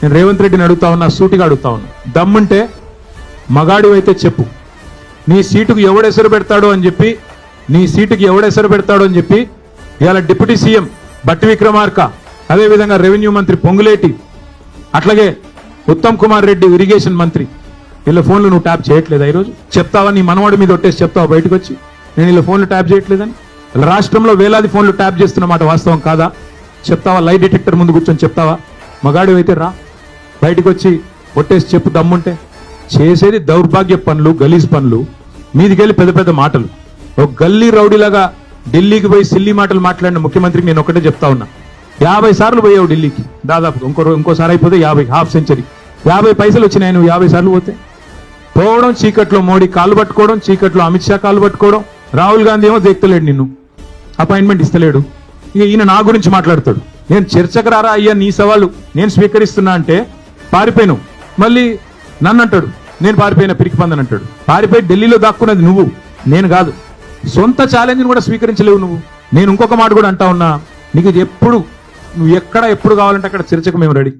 నేను రేవంత్ రెడ్డిని అడుగుతా ఉన్నా సూటిగా అడుగుతా ఉన్నా. దమ్ముంటే మగాడివైతే చెప్పు. నీ సీటుకు ఎవడెసరు పెడతాడో అని చెప్పి నీ సీటుకి ఎవడెసరు పెడతాడో అని చెప్పి ఇవాళ డిప్యూటీ సీఎం బట్టి విక్రమార్క అదేవిధంగా రెవెన్యూ మంత్రి పొంగులేటి అట్లాగే ఉత్తమ్ కుమార్ రెడ్డి ఇరిగేషన్ మంత్రి. వీళ్ళ ఫోన్లు నువ్వు ట్యాప్ చేయట్లేదా ఈరోజు? చెప్తావా? నీ మనవాడి మీద ఒట్టేసి చెప్తావా బయటకు వచ్చి నేను వీళ్ళ ఫోన్లు ట్యాప్ చేయట్లేదని? రాష్ట్రంలో వేలాది ఫోన్లు ట్యాప్ చేస్తున్నమాట వాస్తవం కాదా? చెప్తావా? లైట్ డిటెక్టర్ ముందు కూర్చొని చెప్తావా? మగాడి అయితే రా. బయటకు వచ్చి కొట్టేసి చెప్పు దమ్ముంటే. చేసేది దౌర్భాగ్య పనులు గలీజ్ పనులు మీదికెళ్ళి పెద్ద పెద్ద మాటలు. ఒక గల్లీ రౌడీలాగా ఢిల్లీకి పోయి సిల్లి మాటలు మాట్లాడిన ముఖ్యమంత్రికి నేను ఒకటే చెప్తా ఉన్నా. యాభై సార్లు పోయావు ఢిల్లీకి. దాదాపు ఇంకో ఇంకోసారి అయిపోతే యాభై హాఫ్ సెంచరీ. యాభై పైసలు వచ్చినాయి నువ్వు యాభై సార్లు పోతే. పోవడం చీకట్లో మోడీ కాలు పట్టుకోవడం చీకట్లో అమిత్ షా కాలు పట్టుకోవడం రాహుల్ గాంధీ ఏమో దేక్తలేడు నిన్ను. అపాయింట్మెంట్ ఇస్తలేడు. ఇక ఈయన నా గురించి మాట్లాడతాడు. నేను చర్చకు రారా అయ్యా నీ సవాలు. నేను స్వీకరిస్తున్నా అంటే పారిపోయిను మళ్ళీ నన్ను అంటాడు నేను పారిపోయిన పిరికి పందని అంటాడు పారిపోయి ఢిల్లీలో దాక్కున్నది నువ్వు. నేను కాదు. సొంత ఛాలెంజ్ని కూడా స్వీకరించలేవు నువ్వు. నేను ఇంకొక మాట కూడా అంటా ఉన్నా. నీకు ఎప్పుడు నువ్వు ఎక్కడ ఎప్పుడు కావాలంటే అక్కడ చర్చకు మేము రెడీ.